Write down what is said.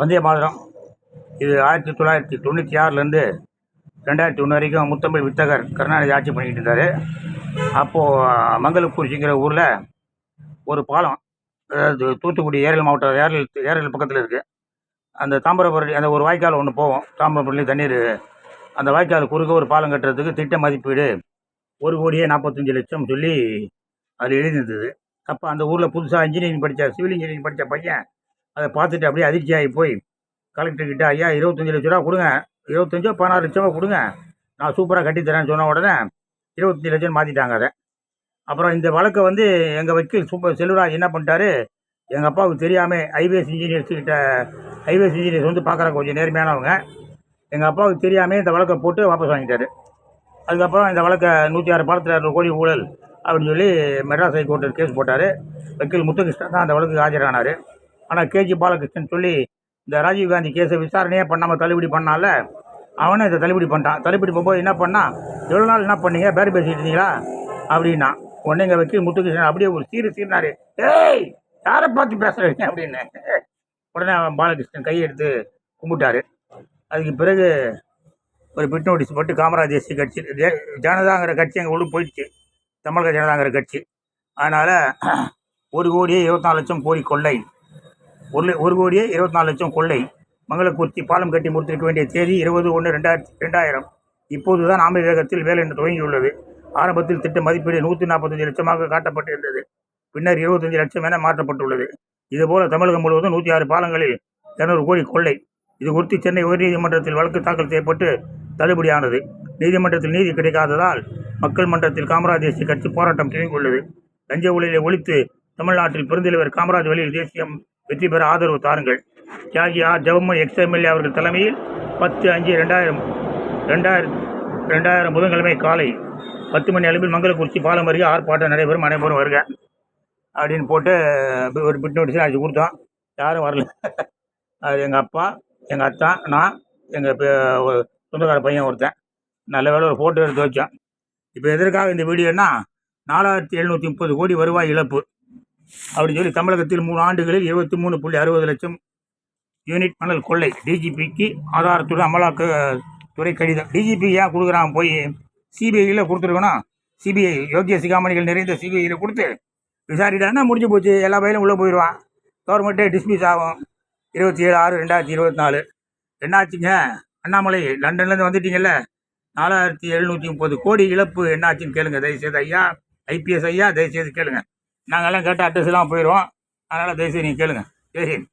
வந்தே மாதிரம் இது ஆயிரத்தி தொள்ளாயிரத்தி தொண்ணூற்றி ஆறுலேருந்து ரெண்டாயிரத்தி ஒன்று வரைக்கும் முத்தமிழ் வித்தகர் கருணாநிதி ஆட்சி பண்ணிக்கிட்டு இருந்தார். அப்போது மங்களக்குறிச்சிங்கிற ஊரில் ஒரு பாலம் அதாவது தூத்துக்குடி ஏரல் மாவட்டம் ஏரல் ஏரல் பக்கத்தில் இருக்குது அந்த தாமிரபரணி அந்த ஒரு வாய்க்கால் ஒன்று போவோம். தாமிரபரணி தண்ணீர். அந்த வாய்க்கால் குறுக்க ஒரு பாலம் கட்டுறதுக்கு திட்ட மதிப்பீடு ஒரு கோடியே நாற்பத்தஞ்சு லட்சம் சொல்லி அது எழுதியிருந்தது. அப்போ அந்த ஊரில் புதுசாக இன்ஜினியரிங் படித்த சிவில் இன்ஜினியரிங் படித்த பையன் அதை பார்த்துட்டு அப்படியே அதிர்ச்சியாகி போய் கலெக்டர்கிட்ட ஐயா இருபத்தஞ்சி லட்ச ரூபா கொடுங்க. இருபத்தஞ்சோ பதினாறு லட்சமோ கொடுங்க. நான் சூப்பராக கட்டித்தரேன்னு சொன்ன உடனே இருபத்தஞ்சி லட்சம் மாற்றிட்டாங்க அதை. அப்புறம் இந்த வழக்கை வந்து எங்கள் வக்கீல் சூப்பர் செல்வராஜ் என்ன பண்ணிட்டாரு? எங்கள் அப்பாவுக்கு தெரியாமல் ஐபிஎஸ் இன்ஜினியர்ஸ் கிட்ட ஐபிஎஸ் இன்ஜினியர்ஸ் வந்து பார்க்குறாங்க கொஞ்சம் நேர்மையானவங்க. எங்கள் அப்பாவுக்கு தெரியாமல் இந்த வழக்கை போட்டு வாபஸ் வாங்கிட்டாரு. அதுக்கப்புறம் இந்த வழக்கை நூற்றி ஆறு பாலத்தில் இரநூறு கோடி ஊழல் அப்படின்னு சொல்லி மெட்ராஸ் ஹைகோர்ட்டில் கேஸ் போட்டார். வக்கீல் முத்துகிருஷ்ணன் தான் அந்த வழக்குக்கு ஆஜரானார். ஆனால் கேஜி பாலகிருஷ்ணன் சொல்லி இந்த ராஜீவ்காந்தி கேஸை விசாரணையே பண்ணாமல் தள்ளுபடி பண்ணால அவனே இதை தள்ளுபடி பண்ணிட்டான். தள்ளுபடி போகும்போது என்ன பண்ணான் எவ்வளோ நாள் என்ன பண்ணீங்க? பேர் பேசிட்டு இருந்தீங்களா? அப்படின்னா உடனே இங்கே வக்கீல் முத்துகிருஷ்ணன் அப்படியே ஒரு சீரு சீர்னாரு. ஏய் யாரை பார்த்து பேசுகிறீங்க அப்படின்னு. உடனே அவன் பாலகிருஷ்ணன் கையெடுத்து கும்பிட்டாரு. அதுக்கு பிறகு ஒரு பிட் நோட்டீஸ் போட்டு காமராஜ் தேசிய கட்சி ஜனதாங்கிற கட்சி எங்கள் உள்ள போயிடுச்சு. தமிழக ஜனதாங்கிற கட்சி. அதனால் ஒரு கோடியே இருபத்தி நாலு லட்சம் கோடி கொள்ளை. ஒரு ஒரு கோடியே இருபத்தி நாலு லட்சம் கொள்ளை. மங்களக்குர்த்தி பாலம் கட்டி முடித்திருக்க வேண்டிய தேதி இருபது ஒன்று ரெண்டாயிரத்தி ரெண்டாயிரம். இப்போது தான் ஆமை வேகத்தில் வேலை என்று துவங்கியுள்ளது. ஆரம்பத்தில் திட்ட மதிப்பீடு நூற்றி நாற்பத்தஞ்சு லட்சமாக காட்டப்பட்டிருந்தது. பின்னர் இருபத்தஞ்சு லட்சம் என மாற்றப்பட்டுள்ளது. இதுபோல தமிழகம் முழுவதும் நூற்றி ஆறு பாலங்களில் இரநூறு கோடி கொள்ளை. இது குறித்து சென்னை உயர்நீதிமன்றத்தில் வழக்கு தாக்கல் செய்யப்பட்டு தள்ளுபடியானது. நீதிமன்றத்தில் நீதி கிடைக்காததால் மக்கள் மன்றத்தில் காமராஜ் தேசிய கட்சி போராட்டம் துவங்கியுள்ளது லஞ்ச ஊழலை ஒழித்து தமிழ்நாட்டில் பெருந்தலைவர் காமராஜ் வழியில் தேசியம் வெற்றி பெற ஆதரவு தாருங்கள். தியாகி ஆர் ஜவம்மன் எக்ஸ் எம்எல்ஏ அவர்கள் தலைமையில் பத்து அஞ்சு ரெண்டாயிரம் ரெண்டாயிரம் ரெண்டாயிரம் புதன்கிழமை காலை பத்து மணி அளவில் மங்களக்குறிச்சி பாலம் அருகே ஆர்ப்பாட்டம் நடைபெறும். அனைவரும் வருக. அப்படின்னு போட்டு ஒரு பிட் நோட்டீஸ் அடிச்சு கொடுத்தோம். யாரும் வரல. அது எங்கள் அப்பா எங்கள் அத்தா நான் எங்கள் சொந்தக்கார பையன் ஒருத்தன். நல்ல வேலை ஒரு ஃபோட்டோ எடுத்து வச்சோம். இப்போ எதற்காக இந்த வீடியோன்னா நாலாயிரத்தி எழுநூற்றி முப்பது கோடி வருவாய் இழப்பு. அப்படின்னு சொல்லி தமிழகத்தில் மூணு ஆண்டுகளில் இருபத்தி மூணு புள்ளி அறுபது லட்சம் யூனிட் மணல் கொள்ளை டிஜிபிக்கு ஆதாரத்துடன் அமலாக்க துறை கடிதம். டிஜிபி ஏன் கொடுக்குறான்? போய் சிபிஐயில் கொடுத்துருக்கணும். சிபிஐ யோகிய சிகாமணிகள் நிறைந்த சிபிஐயில் கொடுத்து விசாரிட்டான்னா முடிஞ்சு போச்சு. எல்லா பயிலும் உள்ளே போயிடுவான். கவர்மெண்ட்டே டிஸ்மிஸ் ஆகும். இருபத்தி ஏழு ஆறு ரெண்டாயிரத்தி இருபத்தி நாலு. என்னாச்சுங்க? அண்ணாமலை லண்டன்லேருந்து வந்துட்டீங்கல்ல? நாலாயிரத்தி எழுநூற்றி முப்பது கோடி இழப்பு என்னாச்சுன்னு கேளுங்க. தயவுசெய்து ஐயா ஐபிஎஸ் ஐயா தயவுசெய்து கேளுங்க. நாங்கள்லாம் கேட்டு அட்ரஸ்லாம் போயிடுவோம் அதனால் தயவுசெய்து நீங்கள் கேளுங்க. ஜெய்ஹிந்த்